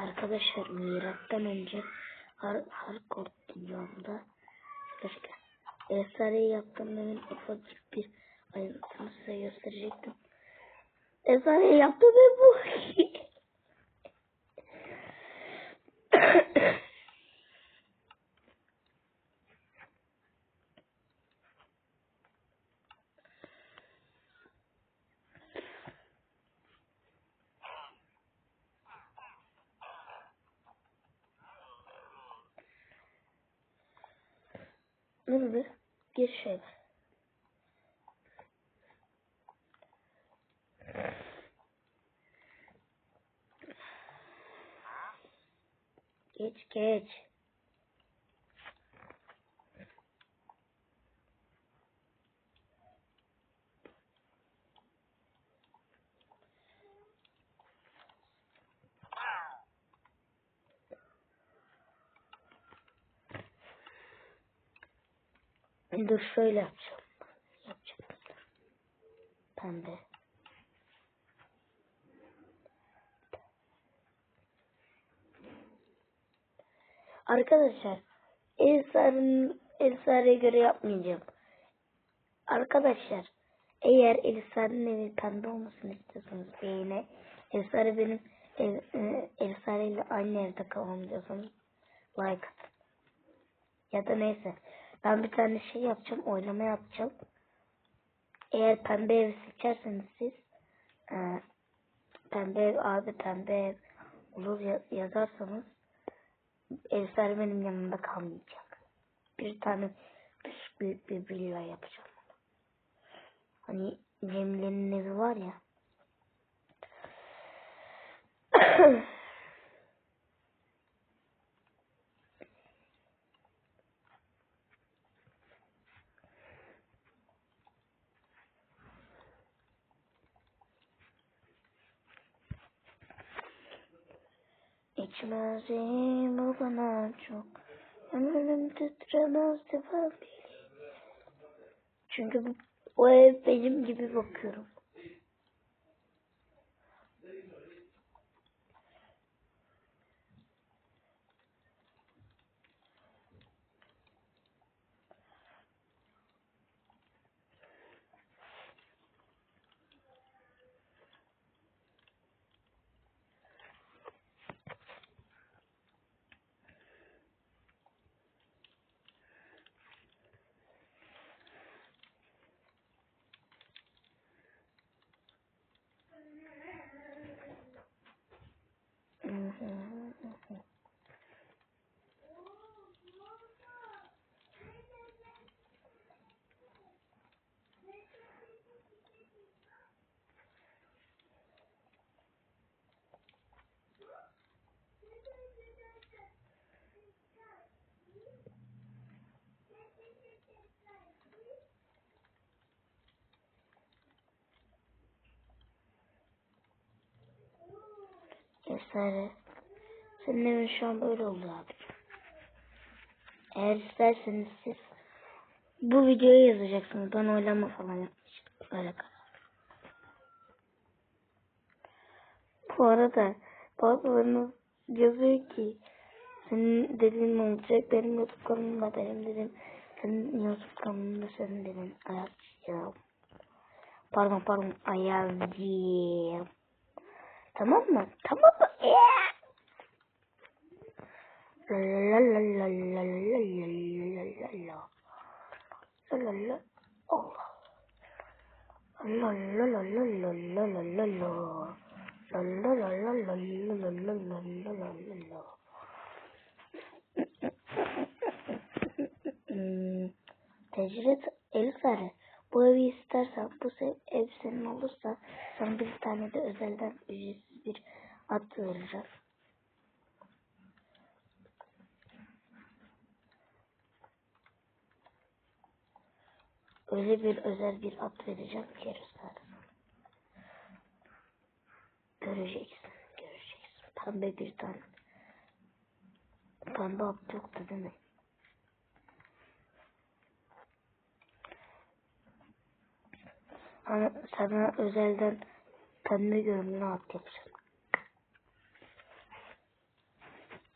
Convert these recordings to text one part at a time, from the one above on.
Arkadaşlar mirattan önce har hardcore dünyamda arkadaşlar Esrare'yi yaptığımın ufacık bir ayrıntısını size gösterecektim. Esrare'yi yaptım ve bu. Ne dedi? Gir şey. Geç geç. Dur şöyle yapacağım. Yapacağım. Pembe. Arkadaşlar Elsa'nın Elsa'ya göre yapmayacağım. Arkadaşlar eğer Elsa'nın evi pembe olmasını istiyorsanız beğene Elsa'yı benim ev, e, Elsa ile aynı evde kalmam diyorsanız like atın. Ya da neyse ben bir tane şey yapacağım oylama yapacağım. Eğer pembe evi seçerseniz siz e, pembe ev abi pembe ev olur ya, yazarsanız Evser benim yanımda kalmayacak. Bir tane büyük büyük bir villa yapacağım. Hani Cemile'nin evi var ya. İçmezim o bana çok. Ömrüm titremezdi ben bile. Çünkü bu, o ev benim gibi bakıyorum. Vesaire. Senin evin şu an böyle oldu abi. Eğer isterseniz siz bu videoyu yazacaksınız. Ben oylama falan yapmışım. Böyle kadar. Bu arada bazılarınız yazıyor ki senin dediğin olacak. Benim YouTube kanalımda benim dedim. Senin YouTube kanalında senin dedin. Ayakçıyım. Pardon pardon ayakçıyım. Tamam mı? Tamam mı? Tecrit Elifare bu evi istersen bu ev senin olursa sana bir tane de özelden ücretsiz bir at vereceğim. Öyle bir özel bir at vereceğim ki Elifere. Göreceksin, göreceksin. Pembe bir tane. Pembe at yoktu değil mi? Sana özelden pembe görünümlü at yapacağım.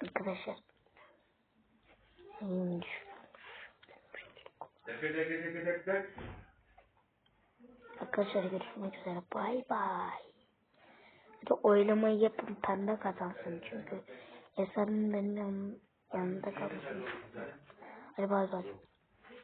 arkadaşlar. Hmm, tek tek. Arkadaşlar görüşmek üzere. Bay bay. De oylamayı yapın pembe kazansın çünkü Eser'in benim yan- yanında kalmasın. Hadi bay bay.